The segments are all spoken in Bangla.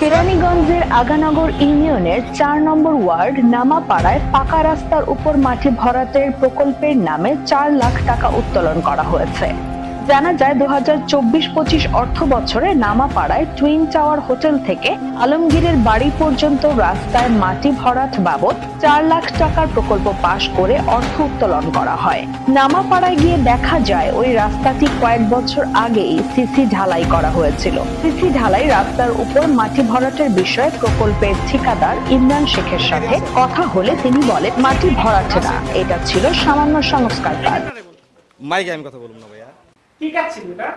কেরানীগঞ্জের আগানগর ইউনিয়নের চার নম্বর ওয়ার্ড নামাপাড়ায় পাকা রাস্তার উপর মাটি ভরাটের প্রকল্পের নামে চার লাখ টাকা উত্তোলন করা হয়েছে। জানা যায় দু হাজার চব্বিশ পঁচিশ অর্থ বছরে নামাপাড়ায় টুইন টাওয়ার হোটেল থেকে আলমগীরের বাড়ি পর্যন্ত রাস্তায় মাটি ভরাট বাবদ চার লাখ টাকার প্রকল্প পাশ করে অর্থ উত্তোলন করা হয়। নামাপাড়ায় গিয়ে দেখা যায়, ওই রাস্তাটি কয়েক বছর আগেই সিসি ঢালাই করা হয়েছিল। সিসি ঢালাই রাস্তার উপর মাটি ভরাটের বিষয়ে প্রকল্পের ঠিকাদার ইমরান শেখের সাথে কথা হলে তিনি বলেন, মাটি ভরাট না, এটা ছিল সামান্য সংস্কার কাজ। মাইকে আমি কথা বলব না, ভাইয়া। কি কাজ ছিল এটা?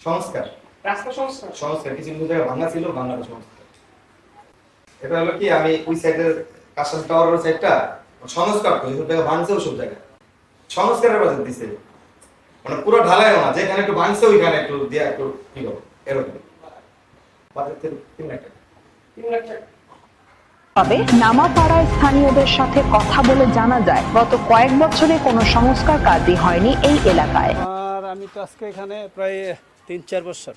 সংস্কার। রাস্তা সংস্কার? সংস্কার কিছু কিছু জায়গায় ভাঙা ছিল ভাঙার সংস্কার। এটা হলো কি আমি ওই সাইডের কাশাল টাওয়ারের সাইডটা সংস্কার করি ভাঙছে ওসব জায়গায়। সংস্কারের বাজেট দিছে। মানে পুরো ঢালাইও না যেখানে একটু ভাঙছে ওইখানে একটু দিয়ে একটু কি করো এরকম। বাজেট তিন লাখ টাকা। তিন লাখ টাকা। তবে নামাপাড়ায় স্থানীয়দের সাথে কথা বলে জানা যায় গত কয়েক বছরে কোনো সংস্কার কাজই হয়নি এই এলাকায়। আমি তো আজকে এখানে প্রায় তিন চার বছর।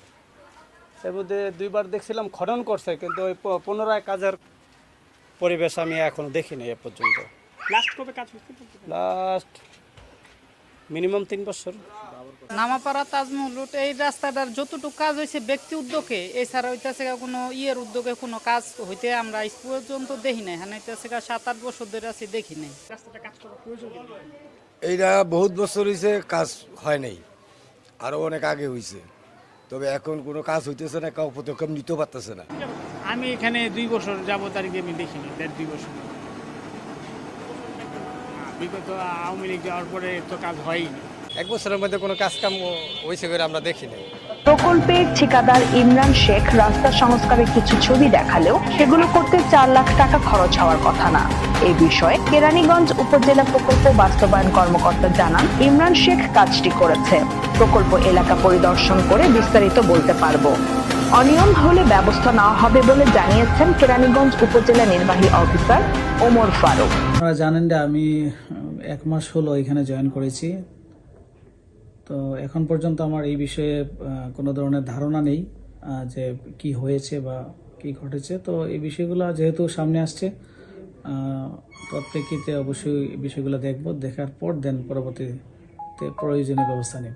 এর মধ্যে দুইবার দেখছিলাম খনন করছে কিন্তু ওই প- পুনরায় কাজের পরিবেশ আমি এখনও দেখিনি এ পর্যন্ত। লাস্ট কবে কাজ হচ্ছে লাস্ট মিনিমাম তিন বছর। নামাপাড়া তাজমহল রোড এই রাস্তাটার যতটুকু কাজ হয়েছে ব্যক্তি উদ্যোগে এছাড়া হইতেছে কোনো ইয়ের উদ্যোগে কোনো কাজ হইতে আমরা আজ পর্যন্ত দেখি নাই। হ্যাঁ হইতেছে সাত আট বছর ধরে আছি দেখি নাই। রাস্তাটা কাজ করা প্রয়োজন এইটা বহুত বছর হয়েছে কাজ হয় নাই। আরও অনেক আগে হয়েছে তবে এখন কোনো কাজ হইতেছে না কাউ পদক্ষেপ নিতে পারতেছে না। আমি এখানে দুই বছর যাব তারিখে আমি দেখিনি, দেড় দুই বছর। বিগত আওয়ামী লীগ যাওয়ার পরে তো কাজ হয়নি এক বছরের মধ্যে কোনো কাজ কাম হয়েছে করে আমরা দেখিনি প্রকল্পের ঠিকাদার ইমরান শেখ রাস্তা সংস্কারের কিছু ছবি দেখালেও সেগুলো করতে চার লাখ টাকা খরচ হওয়ার কথা না। এই বিষয়ে কেরানীগঞ্জ উপজেলা প্রকল্প বাস্তবায়ন কর্মকর্তা জানান ইমরান শেখ কাজটি করেছে। প্রকল্প এলাকা পরিদর্শন করে বিস্তারিত বলতে পারব। অনিয়ম হলে ব্যবস্থা নেওয়া হবে বলে জানিয়েছেন কেরানীগঞ্জ উপজেলা নির্বাহী অফিসার ওমর ফারুক। আপনারা জানেন যে আমি এক মাস হলো এখানে জয়েন করেছি। তো এখন পর্যন্ত আমার এই বিষয়ে কোনো ধরনের ধারণা নেই যে কি হয়েছে বা কি ঘটেছে। তো এই বিষয়গুলো যেহেতু সামনে আসছে আহ, অবশ্যই বিষয়গুলো দেখব দেখার পর দেন পরবর্তীতে প্রয়োজনীয় ব্যবস্থা নেব।